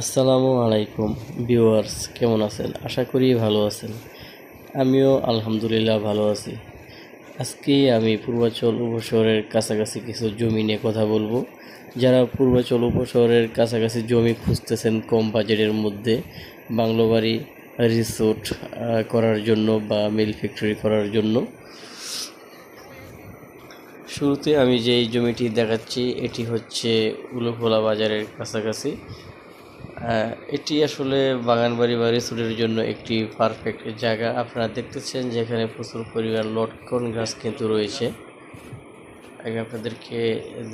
আসসালামু আলাইকুম ভিউয়ার্স, কেমন আছেন? আশা করি ভালো আছেন। আমিও আলহামদুলিল্লাহ ভালো আছি। আজকে আমি পূর্বাচল উপশহরের কাছাকাছি কিছু জমি নিয়ে কথা বলব। যারা পূর্বাচল উপশহরের কাছাকাছি জমি খুঁজতেছেন কম বাজেটের মধ্যে বাংলো বাড়ি রিসোর্ট করার জন্য বা মিল ফ্যাক্টরি করার জন্য। শুরুতে আমি যেই জমিটি দেখাচ্ছি, এটি হচ্ছে উলুখোলা বাজারের কাছাকাছি। এটি আসলে বাগানবাড়ি বা রিসোর্টের জন্য একটি পারফেক্ট জায়গা। আপনারা দেখতেছেন যেখানে প্রচুর পরিমাণ লটকন গাছ কিন্তু রয়েছে। আগে আপনাদেরকে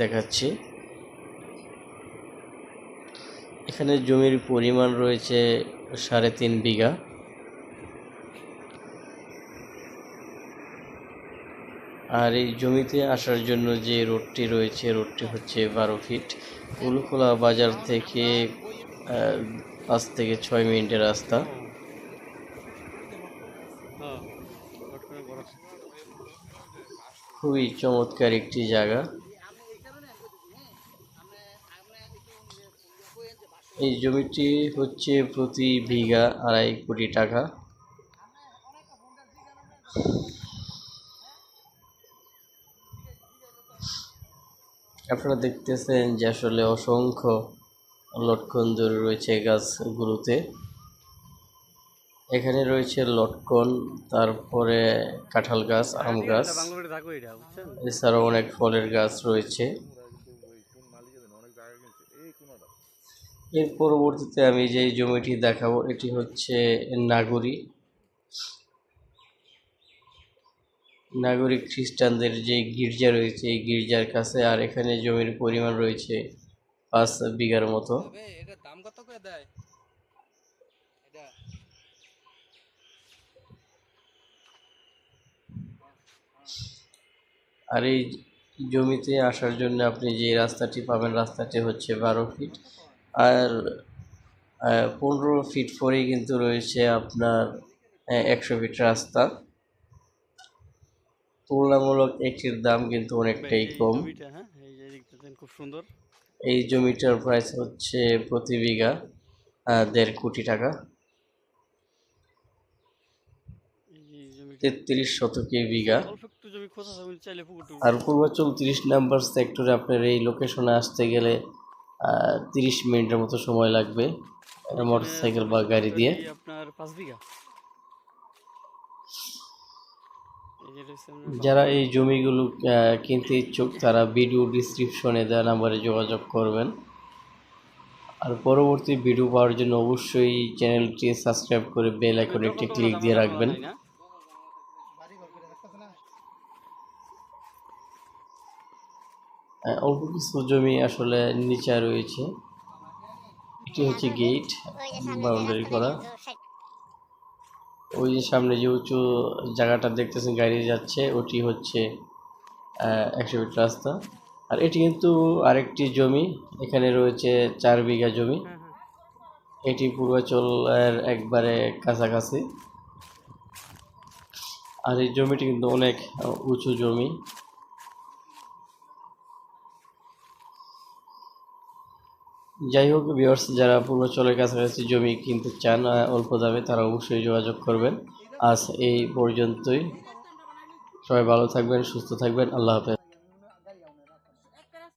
দেখাচ্ছি। এখানে জমির পরিমাণ রয়েছে সাড়ে তিন বিঘা। আর এই জমিতে আসার জন্য যে রোডটি রয়েছে, রোডটি হচ্ছে বারো ফিট। উলুখোলা বাজার থেকে পাঁচ থেকে ছয় মিনিটের রাস্তা। খুবই চমৎকার একটি জায়গা। এই জমিটি হচ্ছে প্রতি বিঘা আড়াই কোটি টাকা। আপনারা দেখতেছেন যে আসলে অসংখ্য লটকন ধরে রয়েছে গাছগুলোতে। এখানে রয়েছে লটকন তারপরে কাঁঠাল গাছ আম গাছ এছাড়াও অনেক ফলের গাছ রয়েছে। এর পরবর্তীতে আমি যে জমিটি দেখাবো এটি হচ্ছে নাগরী। নাগরিক খ্রিস্টানদের যে গির্জা রয়েছে এই গির্জার কাছে আর এখানে জমির পরিমাণ রয়েছে পাঁচ বিঘার মতো। দাম কত করে দেয়? এটা। আর এই জমিতে আসার জন্য আপনি যে রাস্তাটি পাবেন রাস্তাটি হচ্ছে বারো ফিট। আর পনেরো ফিট পরেই কিন্তু রয়েছে আপনার একশো ফিট রাস্তা। তুলনামূলক একটির দাম কিন্তু অনেকটাই কম। হ্যাঁ খুব সুন্দর। এই জমিটার প্রাইস হচ্ছে প্রতি বিঘা দেড় কোটি টাকা। তেত্রিশ শতকে বিঘা। আর পূর্বাচল তিরিশ নাম্বার সেক্টরে আপনার এই লোকেশনে আসতে গেলে তিরিশ মিনিটের মতো সময় লাগবে। মোটর সাইকেল বা গাড়ি দিয়ে। আপনার পাঁচ বিঘা এই যে রয়েছে আপনার যারা এই জমিগুলো কিনতে ইচ্ছুক তারা ভিডিও ডিসক্রিপশনে দেওয়া নাম্বারে যোগাযোগ করবেন। আর পরবর্তী ভিডিও পাওয়ার জন্য অবশ্যই চ্যানেলটি সাবস্ক্রাইব করে বেল আইকনে একটি ক্লিক দিয়ে রাখবেন। অল্প কিছু জমি আসলে নিচে রয়েছে। এটি হচ্ছে গেট বাউন্ডারি করা। ওই যে সামনে যে উঁচু জায়গাটা দেখতেছেন গাড়ি যাচ্ছে ওটি হচ্ছে একশো ফিট রাস্তা। আর এটি কিন্তু আরেকটি জমি এখানে রয়েছে চার বিঘা জমি। এটি পূর্বাচলের একবারে কাছাকাছি। আর এই জমিটি কিন্তু অনেক উঁচু জমি। যাই হোক ভিউয়ার্স যারা পূর্বাচলের কাছাকাছি জমি কিনতে চান অল্প দামে তারা অবশ্যই যোগাযোগ করবেন। আজ এই পর্যন্তই। সবাই ভালো থাকবেন, সুস্থ থাকবেন। আল্লাহ হাফেজ।